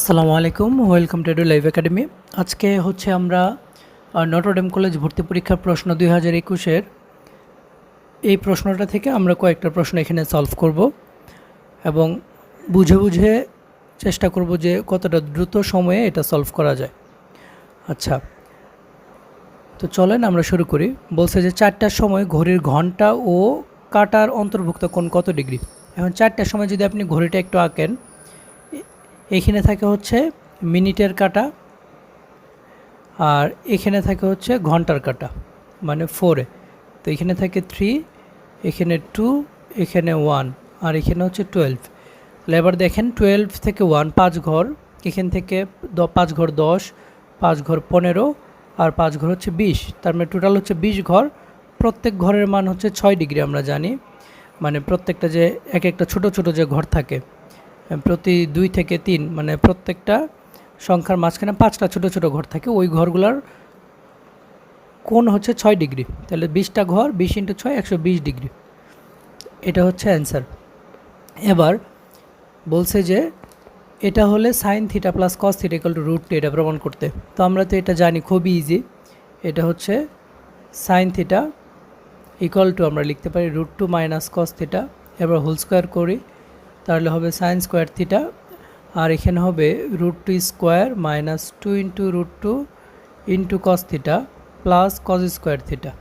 আসসালামু আলাইকুম, welcome to live academy. আজকে হচ্ছে আমরা নটরডেম কলেজ ভর্তি পরীক্ষার প্রশ্ন দুই হাজার একুশের। এই প্রশ্নটা থেকে আমরা কয়েকটা প্রশ্ন এখানে সলভ করব এবং বুঝে বুঝে চেষ্টা করব যে কতটা দ্রুত সময়ে এটা সলভ করা যায়। আচ্ছা তো চলেন আমরা শুরু করি। বলছে যে চারটার সময় ঘড়ির ঘণ্টা ও কাটার অন্তর্ভুক্ত কোন কত ডিগ্রি? এখন চারটার সময় যদি আপনি ঘড়িটা একটু আঁকেন এখানে থাকে হচ্ছে মিনিটের কাটা আর এখানে থাকে হচ্ছে ঘণ্টার কাটা মানে ফোরে তো এখানে থাকে থ্রি এখানে টু এখানে ওয়ান আর এখানে হচ্ছে টুয়েলভ তাহলে এবার দেখেন টুয়েলভ থেকে ওয়ান পাঁচ ঘর, এখান থেকে পাঁচ ঘর দশ, পাঁচ ঘর পনেরো আর পাঁচ ঘর হচ্ছে বিশ। তার মানে টোটাল হচ্ছে বিশ ঘর, প্রত্যেক ঘরের মান হচ্ছে ছয় ডিগ্রি আমরা জানি। মানে প্রত্যেকটা যে এক একটা ছোট ছোট যে ঘর থাকে প্রতি দুই থেকে তিন মানে প্রত্যেকটা সংখ্যার মাঝখানে পাঁচটা ছোট ছোট ঘর থাকে। ওই ঘরগুলোর কোন হচ্ছে ছয় ডিগ্রি। তাহলে বিশটা ঘর বিশ ইন্টু ছয় একশো বিশ ডিগ্রি। এটা হচ্ছে অ্যান্সার। এবার বলছে যে এটা হলে sine theta plus cos theta equal to root two এটা প্রমাণ করতে। তো আমরা তো এটা জানি খুবই ইজি এটা হচ্ছে সাইন থিটা ইকুয়াল টু আমরা লিখতে পারি root two minus cos theta. এবার হোল স্কোয়ার করি। তাহলে হবে সাইন স্কোয়ার থিটা আর এখানে হবে root two square minus two into root two into cos theta plus cos square theta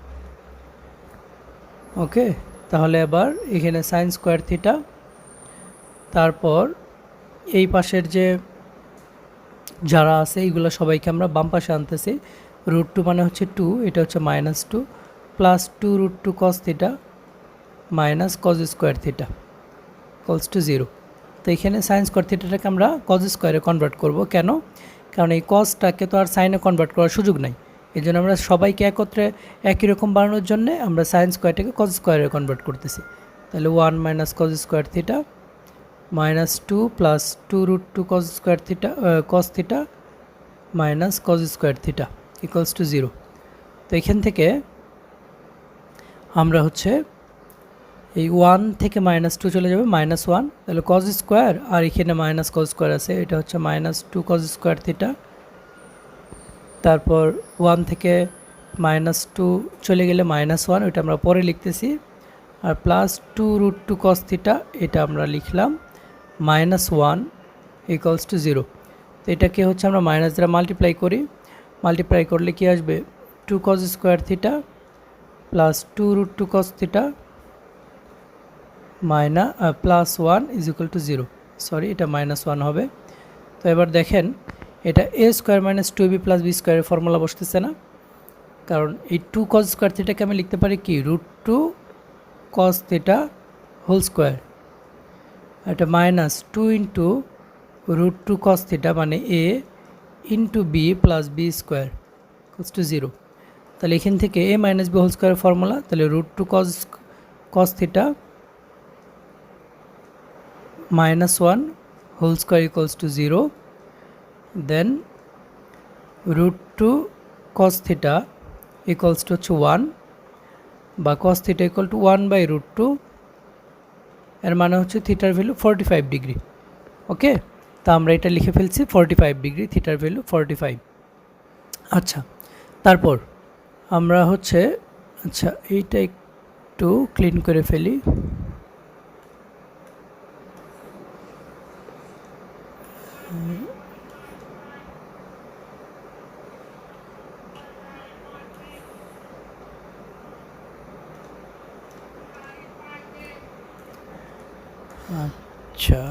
okay তাহলে এবার এখানে সাইন স্কোয়ার থিটা তারপর এই পাশের যে যারা আছে, এইগুলো সবাইকে আমরা বাম পাশে আনতেছি। রুট টু মানে হচ্ছে টু এটা হচ্ছে minus two plus two root two cos theta minus cos square theta equals to zero তো এখানে সাইন স্কোয়ার থিটাটাকে আমরা কজ স্কোয়ারে কনভার্ট করব। কেন? কারণ এই কজটাকে তো আর সাইনে কনভার্ট করার সুযোগ নাই। এই জন্য আমরা সবাইকে একত্রে একই রকম বানানোর জন্যে আমরা সাইন স্কোয়ারটাকে কজ স্কোয়ারে কনভার্ট করতেছি। তাহলে one minus cos square theta minus two plus two root two cos square theta cos theta minus cos square theta equals to zero তো এখান থেকে আমরা হচ্ছে এই ওয়ান থেকে মাইনাস টু চলে যাবে মাইনাস ওয়ান তাহলে কজ স্কোয়ার আর এখানে মাইনাস কজ স্কোয়ার আছে, এটা হচ্ছে minus two cos square theta তারপর ওয়ান থেকে মাইনাস টু চলে গেলে মাইনাস ওয়ান ওইটা আমরা পরে লিখতেছি। আর plus two root two cos theta এটা আমরা লিখলাম minus one equals to zero তো এটাকে হচ্ছে আমরা মাইনাস দ্বারা মাল্টিপ্লাই করি। মাল্টিপ্লাই করলে কি আসবে? Two cos square theta plus two root two cos theta minus plus one is equal to zero sorry এটা মাইনাস ওয়ান হবে। তো এবার দেখেন, এটা a square minus two b plus b স্কোয়ারের ফর্মুলা বসতেছে না। কারণ এই টু কজ স্কোয়ার থিটাকে আমি লিখতে পারি কি? Root two cos theta whole square এটা minus two into root two cos theta মানে a into b plus b square cos to zero তাহলে এখান থেকে এ মাইনাস বি হোল স্কোয়ারের ফর্মুলা তাহলে root two cos cos theta minus 1 whole square equals to 0 then root 2 cos theta equals to হচ্ছে 1 বা cos theta equal to 1 by root 2 এর মানে হচ্ছে থিটার ভ্যালু 45 ডিগ্রি ওকে তা আমরা এটা লিখে ফেলছি 45 ডিগ্রি থিটার ভ্যালু 45 আচ্ছা তারপর আমরা হচ্ছে আচ্ছা এইটা একটু ক্লিন করে ফেলি। আচ্ছা।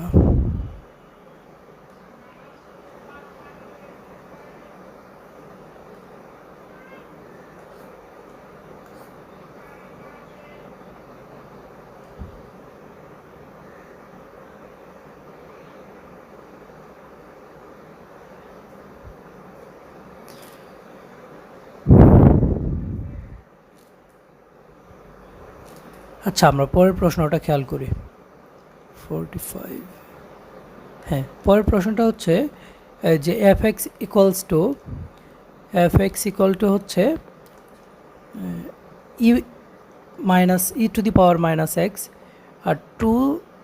আচ্ছা আমরা পরের প্রশ্নটা খেয়াল করি। ফাইভ হ্যাঁ পরের প্রশ্নটা হচ্ছে যে f x equals to f x equal to হচ্ছে e minus e to the power minus x R two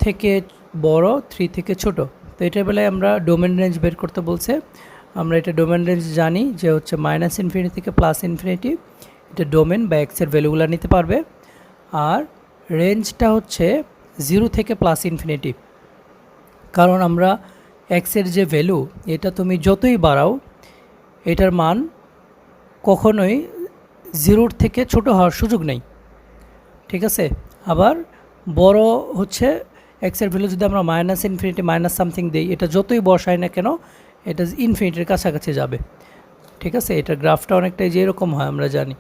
থেকে বড় থ্রি থেকে ছোট। তো এটার বেলায় আমরা ডোমেন রেঞ্জ বের করতে বলছে। আমরা এটা ডোমেন রেঞ্জ জানি যে হচ্ছে মাইনাস ইনফিনিটি থেকে প্লাস ইনফিনিটি এটা ডোমেন বা এক্সের ভ্যালুগুলো নিতে পারবে। আর রেঞ্জটা হচ্ছে জিরো থেকে প্লাস ইনফিনিটি কারণ আমরা এক্সের যে ভ্যালু এটা তুমি যতই বাড়াও, এটার মান কখনোই জিরোর থেকে ছোট হওয়ার সুযোগ নেই। ঠিক আছে? আবার বড় হচ্ছে এক্সের ভ্যালু যদি আমরা মাইনাস ইনফিনিটি মাইনাস সামথিং দিই, এটা যতই বসাই না কেন, এটা ইনফিনিটির কাছাকাছি যাবে। ঠিক আছে? এটা গ্রাফটা অনেকটাই যে এরকম হয়, আমরা জানি।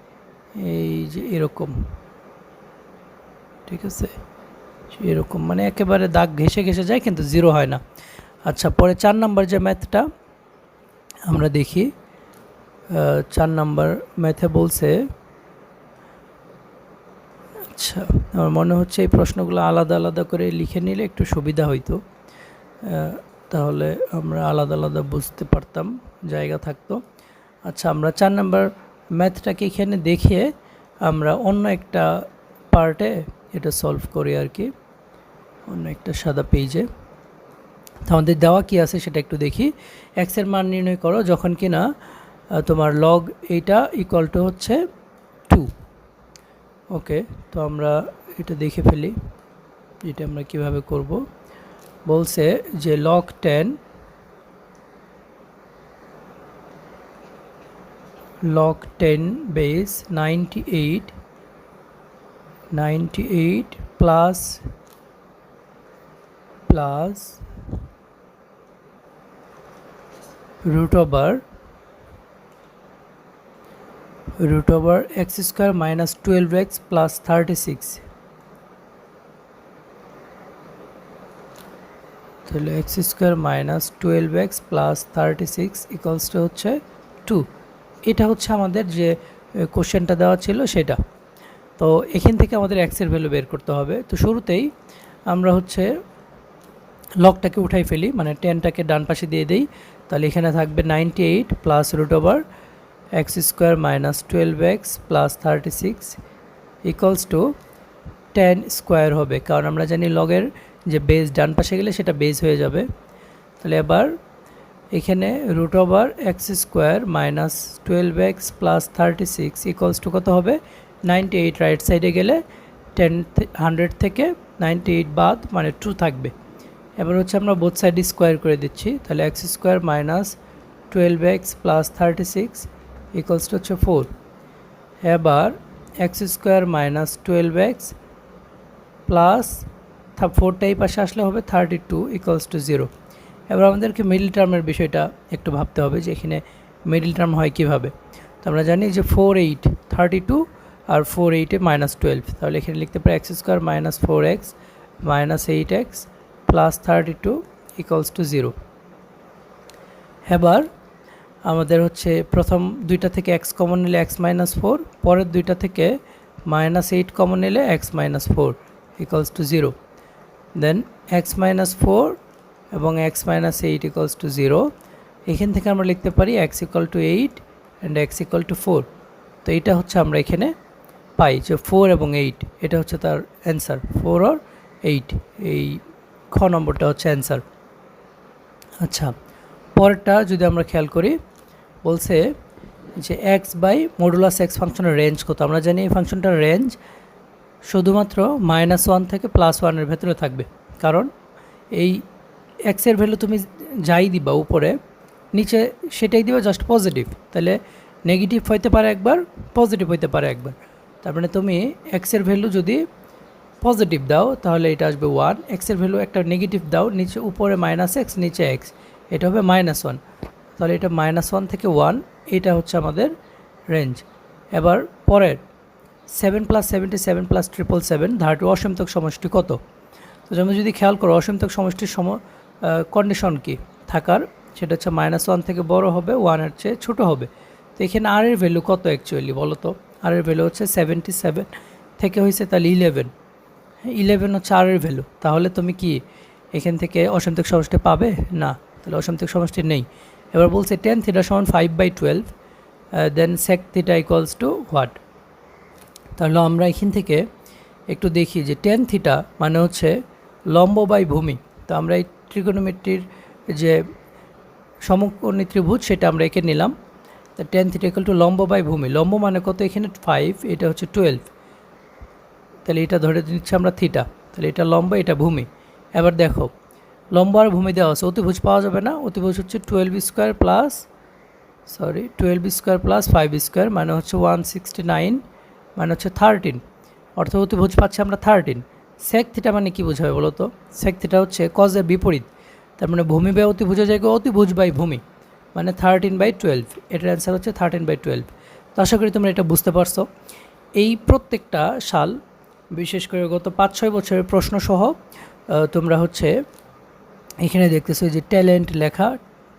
এই যে এরকম। ঠিক আছে? এরকম মানে একেবারে দাগ ঘেসে ঘেসে যায়, কিন্তু জিরো হয় না। আচ্ছা পরে চার নাম্বার যে ম্যাথটা আমরা দেখি চার নাম্বার ম্যাথে বলছে আচ্ছা আমার মনে হচ্ছে এই প্রশ্নগুলো আলাদা আলাদা করে লিখে নিলে একটু সুবিধা হইতো। তাহলে আমরা আলাদা আলাদা বুঝতে পারতাম, জায়গা থাকতো। আচ্ছা আমরা চার নাম্বার ম্যাথটাকে এখানে দেখে আমরা অন্য একটা পার্টে এটা সলভ করে আর কি। অন্য একটা সাদা পেজে তো আমাদের দেওয়া কি আছে সেটা একটু দেখি। এক্সের মান নির্ণয় করো, যখন কি না তোমার লগ এইটা ইকুয়াল টু হচ্ছে টু ওকে তো আমরা এটা দেখে ফেলি। এটা আমরা কীভাবে করব? বলছে যে log ten log 10 base 98 98 plus plus root over root over x square minus 12x plus 36 তাহলে x square minus twelve x plus thirty six equals to হচ্ছে টু এটা হচ্ছে আমাদের যে কোশ্চেনটা দেওয়া ছিল সেটা। তো এখান থেকে আমাদের এক্সের ভ্যালু বের করতে হবে। তো শুরুতেই আমরা হচ্ছে লকটাকে উঠাই ফেলি মানে টেনটাকে ডান পাশে দিয়ে দিই। তাহলে এখানে থাকবে ninety eight plus root over x square minus twelve x plus thirty six equals to ten square হবে। কারণ আমরা জানি লগের যে বেস ডান পাশে গেলে সেটা বেস হয়ে যাবে। তাহলে এবার এখানে root over x square minus twelve x plus thirty six equals to কত হবে? নাইনটি এইট রাইট সাইডে গেলে টেন হান্ড্রেড থেকে নাইনটি এইট বাদ মানে টু থাকবে। এবার হচ্ছে আমরা বোথ সাইড স্কোয়ার করে দিচ্ছি। তাহলে x square minus twelve x plus thirty six equals to হচ্ছে ফোর এবার x square minus twelve x plus ফোরটা এই পাশে আসলে হবে thirty two equals to zero এবার আমাদেরকে মিডল টার্মের বিষয়টা একটু ভাবতে হবে যে এখানে মিডল টার্ম হয় কীভাবে। তো আমরা জানি যে ফোর এইট থার্টি টু আর ফোর এইটে মাইনাস টুয়েলভ তাহলে এখানে লিখতে পারি x square minus four x minus eight x plus thirty two equals to zero এবার আমাদের হচ্ছে প্রথম দুইটা থেকে এক্স কমন নিলে এক্স মাইনাস ফোর পরের দুইটা থেকে মাইনাস এইট কমন নিলে x minus four equals to zero then x minus four এবং x minus eight equals to zero এখান থেকে আমরা লিখতে পারি x equal to eight and x equal to four তো এটা হচ্ছে আমরা এখানে পাই যে ফোর এবং এইট এটা হচ্ছে তার অ্যান্সার ফোর আর এইট এই খ নম্বরটা হচ্ছে অ্যান্সার আচ্ছা পরেরটা যদি আমরা খেয়াল করি, বলছে যে এক্স বাই মডুলাস এক্স ফাংশনের রেঞ্জ কত? আমরা জানি এই ফাংশনটার রেঞ্জ শুধুমাত্র মাইনাস ওয়ান থেকে প্লাস ওয়ানের ভেতরে থাকবে। কারণ এই এক্সের ভ্যালু তুমি যাই দিবা উপরে, নিচে সেটাই দিবা জাস্ট পজিটিভ তাহলে নেগেটিভ হইতে পারে একবার পজিটিভ হইতে পারে একবার। তার মানে তুমি এক্সের ভ্যালু যদি পজিটিভ দাও, তাহলে এটা আসবে ওয়ান এক্সের ভ্যালু একটা নেগেটিভ দাও, নিচে উপরে মাইনাস এক্স নিচে এক্স এটা হবে মাইনাস ওয়ান তাহলে এটা মাইনাস ওয়ান থেকে ওয়ান এটা হচ্ছে আমাদের রেঞ্জ এবার পরের seven plus seventy seven plus triple seven ধারটি অসীমতক সমষ্টি কত? তো যেমন যদি খেয়াল করো, অসীমতক সমষ্টির সম কন্ডিশন কি? থাকার, সেটা হচ্ছে মাইনাস ওয়ান থেকে বড় হবে ওয়ানের চেয়ে ছোট হবে। তো এখানে আর এর ভ্যালু কত অ্যাকচুয়ালি বলো তো? আর এর ভ্যালু হচ্ছে সেভেন্টি সেভেন থেকে হয়েছে তাহলে ইলেভেন ইলেভেন হচ্ছে আর এর ভ্যালু তাহলে তুমি কি এখান থেকে অসীমতক সমষ্টি পাবে? না, তাহলে অসীমতক সমষ্টি নেই। এবার বলছে টেন থিটা সমান five by twelve then sec theta equals to what তাহলে আমরা এখান থেকে একটু দেখি যে টেন থিটা মানে হচ্ছে লম্ব বাই ভূমি। তো আমরা এই ট্রিগোনোমেট্রির যে সমকোণী ত্রিভুজ সেটা আমরা এঁকে নিলাম। টেন থিটা ইকুয়াল টু লম্ব বাই ভূমি লম্ব মানে কত এখানে? ফাইভ এটা হচ্ছে টুয়েলভ তাহলে এটা ধরে নিচ্ছি আমরা থিটা তাহলে এটা লম্ব এটা ভূমি এবার দেখো লম্ব আর ভূমি দেওয়া আছে, অতিভুজ পাওয়া যাবে না। অতিভুজ হচ্ছে twelve square plus sorry twelve square plus five square মানে হচ্ছে ওয়ান সিক্সটি নাইন মানে হচ্ছে থার্টিন অর্থাৎ অতিভুজ পাচ্ছি আমরা থার্টিন সেক থিটা মানে কী বোঝাবে বলো তো সেক থিটা হচ্ছে কজের বিপরীত। তার মানে ভূমি বাই অতিভুজের জায়গায় অতিভুজ বাই ভূমি। মানে থার্টিন বাই টুয়েলভ এটার অ্যান্সার হচ্ছে থার্টিন বাই টুয়েলভ তো আশা করি তোমরা এটা বুঝতে পারছ। এই প্রত্যেকটা সাল, বিশেষ করে গত পাঁচ, ছয় বছরের প্রশ্নসহ তোমরা হচ্ছে এখানে দেখতেছো যে ট্যালেন্ট লেখা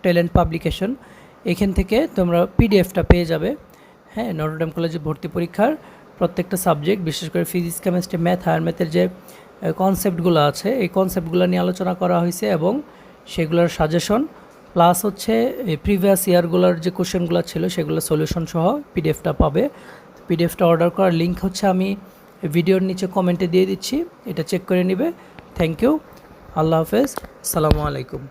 ট্যালেন্ট পাবলিকেশন এখান থেকে তোমরা পিডিএফটা পেয়ে যাবে। হ্যাঁ নটরডেম কলেজে ভর্তি পরীক্ষার প্রত্যেকটা সাবজেক্ট বিশেষ করে ফিজিক্স কেমিস্ট্রি ম্যাথ হায়ার ম্যাথের যে কনসেপ্টগুলো আছে, এই কনসেপ্টগুলো নিয়ে আলোচনা করা হয়েছে এবং সেগুলোর সাজেশন প্লাস হচ্ছে প্রিভিয়াস ইয়ারগুলোর যে কোশ্চেনগুলো ছিল, সেগুলো সলিউশন সহ পিডিএফটা পাবে। পিডিএফটা অর্ডার করার লিঙ্ক হচ্ছে আমি ভিডিওর নিচে কমেন্টে দিয়ে দিচ্ছি। এটা চেক করে নিবে। থ্যাংক ইউ আল্লাহ হাফেজ। সালামু আলাইকুম।